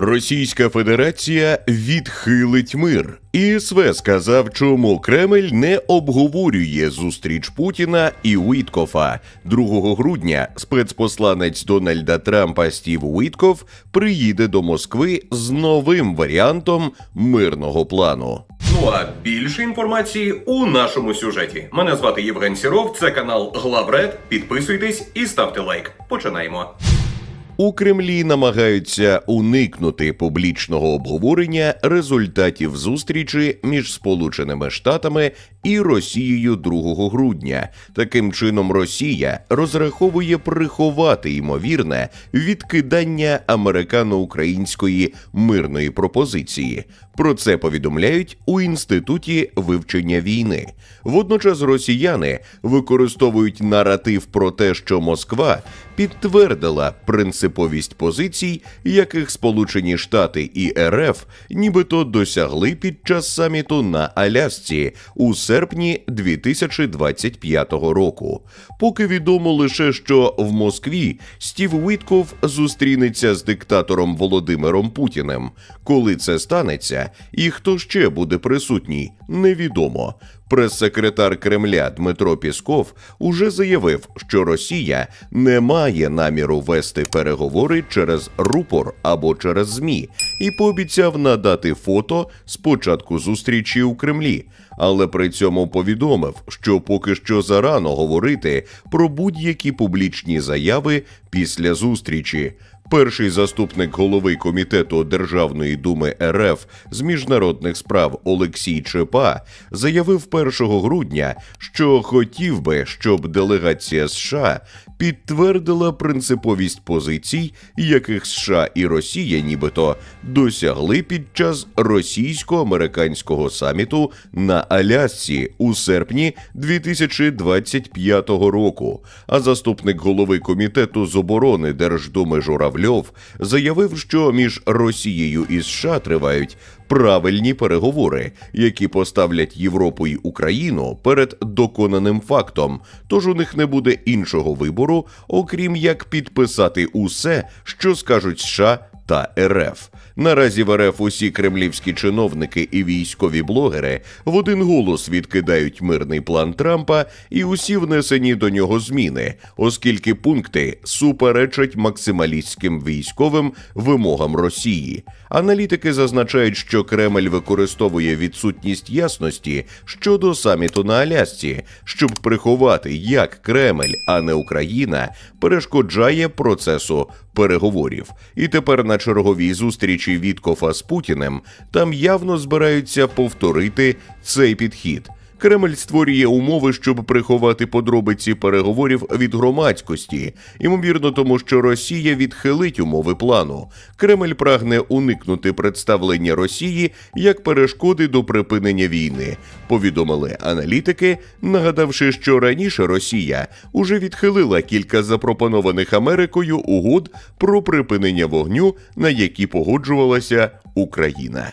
Російська Федерація відхилить мир. ІСВ сказав, чому Кремль не обговорює зустріч Путіна і Уіткофа. 2 грудня спецпосланець Дональда Трампа Стів Уітков приїде до Москви з новим варіантом мирного плану. Ну а більше інформації у нашому сюжеті. Мене звати Євген Сіров, це канал Главред. Підписуйтесь і ставте лайк. Починаємо. У Кремлі намагаються уникнути публічного обговорення результатів зустрічі між Сполученими Штатами і Росією 2 грудня. Таким чином, Росія розраховує приховати ймовірне відкидання американо-української мирної пропозиції. Про це повідомляють у інституті вивчення війни. Водночас росіяни використовують наратив про те, що Москва підтвердила принциповість позицій, яких Сполучені Штати і РФ нібито досягли під час саміту на Алясці у серпні 2025 року. Поки відомо лише, що в Москві Стів Уітков зустрінеться з диктатором Володимиром Путіним. Коли це станеться, і хто ще буде присутній, невідомо. Прес-секретар Кремля Дмитро Пісков уже заявив, що Росія не має наміру вести переговори через рупор або через ЗМІ, і пообіцяв надати фото з початку зустрічі у Кремлі. Але при цьому повідомив, що поки що зарано говорити про будь-які публічні заяви після зустрічі. Перший заступник голови комітету Державної думи РФ з міжнародних справ Олексій Чепа заявив 1 грудня, що хотів би, щоб делегація США підтвердила принциповість позицій, яких США і Росія нібито досягли під час російсько-американського саміту на Алясці у серпні 2025 року. А заступник голови комітету з оборони Держдуми Журавльов заявив, що між Росією і США тривають правильні переговори, які поставлять Європу і Україну перед доконаним фактом. Тож у них не буде іншого вибору, окрім як підписати усе, що скажуть США та РФ. Наразі в РФ усі кремлівські чиновники і військові блогери в один голос відкидають мирний план Трампа і усі внесені до нього зміни, оскільки пункти суперечать максималістським військовим вимогам Росії. Аналітики зазначають, що Кремль використовує відсутність ясності щодо саміту на Алясці, щоб приховати, як Кремль, а не Україна, перешкоджає процесу переговорів. І тепер на черговій зустрічі Віткофа з Путіним там явно збираються повторити цей підхід. Кремль створює умови, щоб приховати подробиці переговорів від громадськості, ймовірно, тому що Росія відхилить умови плану. Кремль прагне уникнути представлення Росії як перешкоди до припинення війни. Повідомили аналітики, нагадавши, що раніше Росія уже відхилила кілька запропонованих Америкою угод про припинення вогню, на які погоджувалася Україна.